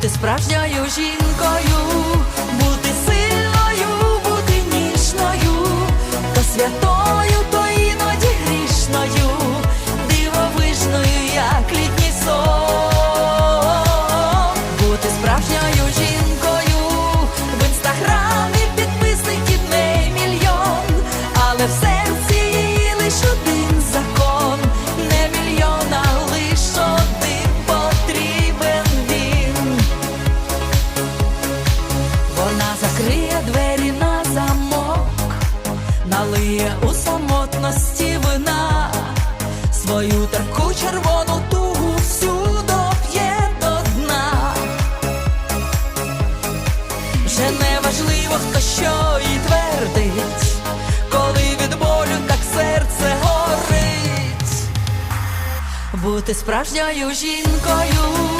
бути справжньою жінкою, бути сильною, бути ніжною, то святою, то іноді налиє у самотності вина, свою терку червону тугу всю доп'є до дна. Вже не важливо, хто що і твердить, коли від болю так серце горить. Бути справжньою жінкою,